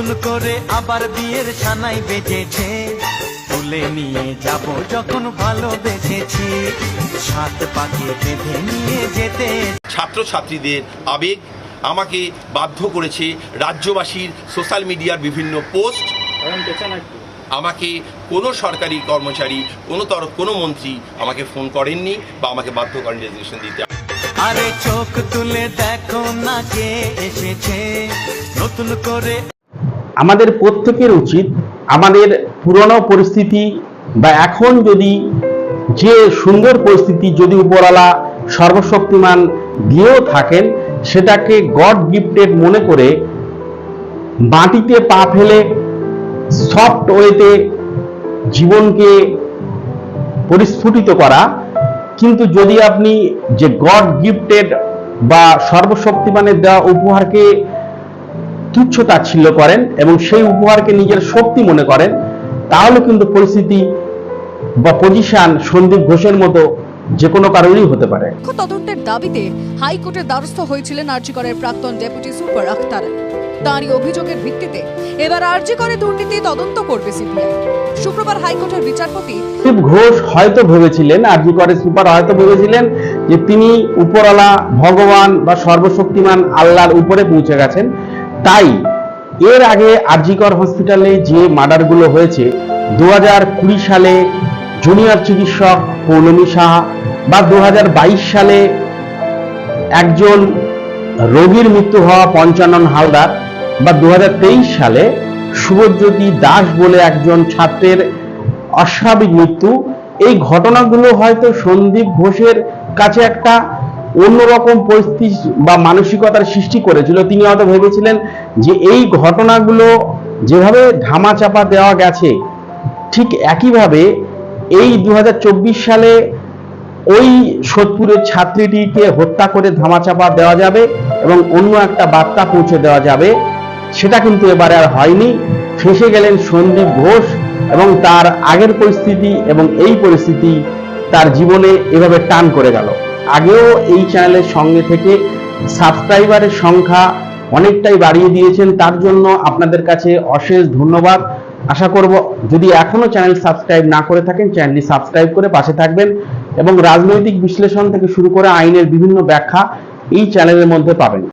নতুন করে আবার বিয়ের সানাই বেজেছে তুলে নিয়ে যাব যখন ভালোবেসেছি। সাত পাকে বেঁধে নিয়ে যেতে। ছাত্রছাত্রীদের আবেগ আমাকে বাধ্য করেছে রাজ্যবাসীর সোশ্যাল মিডিয়ার বিভিন্ন পোস্ট। আমাকে কোনো সরকারি কর্মচারী কোনো তরফ কোনো মন্ত্রী আমাকে ফোন করেননি বা আমাকে বাধ্য করেন রেজিগনেশন দিতে। আরে চোখ তুলে দেখো না কে এসেছে। নতুন করে আমাদের প্রত্যেকের উচিত আমাদের পুরনো পরিস্থিতি বা এখন যদি যে সুন্দর পরিস্থিতি যদি উপরওয়ালা সর্বশক্তিমান দিয়েও থাকেন, সেটাকে গড গিফটেড মনে করে মাটিতে পা ফেলে সফট ওয়েতে জীবনকে পরিস্ফুটিত করা। কিন্তু যদি আপনি যে গড গিফটেড বা সর্বশক্তিমানের দেওয়া উপহারকে তুচ্ছ তাচ্ছিল্য করেন এবং সেই উপহারকে নিজের শক্তি মনে করেন তাহলে কিন্তু পরিস্থিতি বা পজিশন সন্দীপ ঘোষের মতো যে কোনো কারণেই হতে পারে। তদন্তের দাবিতে হাইকোর্টের দ্বারস্থ হয়েছিলেন আরজিকরের প্রাক্তন ডেপুটি সুপার আখতার। তাঁরই অভিযোগের ভিত্তিতে এবার আরজিকরে দুর্নীতি তদন্ত করবে সিবিআই শুক্রবার হাইকোর্টের বিচারপতি ঘোষ হয়তো ভেবেছিলেন আর জি করে সুপার হয়তো ভেবেছিলেন যে তিনি উপরওয়ালা ভগবান বা সর্বশক্তিমান আল্লাহর উপরে পৌঁছে গেছেন। তাই এর আগে আরজিকর হসপিটালে যে মার্ডারগুলো হয়েছে দু কুড়ি সালে জুনিয়র চিকিৎসক পৌলমী সাহা বা দু সালে একজন রোগীর মৃত্যু হওয়া পঞ্চানন হালদার বা দু হাজার তেইশ সালে শুভজ্যোতি দাস বলে একজন ছাত্রের অস্বাভাবিক মৃত্যু, এই ঘটনাগুলো হয়তো সন্দীপ ঘোষের কাছে একটা অন্যরকম পরিস্থিতি বা মানসিকতার সৃষ্টি করেছিল। তিনি হয়তো ভেবেছিলেন যে এই ঘটনাগুলো যেভাবে ধামাচাপা দেওয়া গেছে, ঠিক একইভাবে এই দু হাজার চব্বিশ সালে ওই সোদপুরের ছাত্রীটিকে হত্যা করে ধামাচাপা দেওয়া যাবে এবং অন্য একটা বার্তা পৌঁছে দেওয়া যাবে, সেটা কিন্তু এবারে আর হয়নি। ফেসে গেলেন সন্দীপ ঘোষ এবং তার আগের পরিস্থিতি এবং এই পরিস্থিতি তার জীবনে এভাবে টান করে গেল। আগেও এই চ্যানেলের সঙ্গে থেকে সাবস্ক্রাইবারের সংখ্যা অনেকটাই বাড়িয়ে দিয়েছেন, তার জন্য আপনাদের কাছে অশেষ ধন্যবাদ। আশা করব যদি এখনও চ্যানেল সাবস্ক্রাইব না করে থাকেন চ্যানেলটি সাবস্ক্রাইব করে পাশে থাকবেন এবং রাজনৈতিক বিশ্লেষণ থেকে শুরু করে আইনের বিভিন্ন ব্যাখ্যা এই চ্যানেলের মধ্যে পাবেন।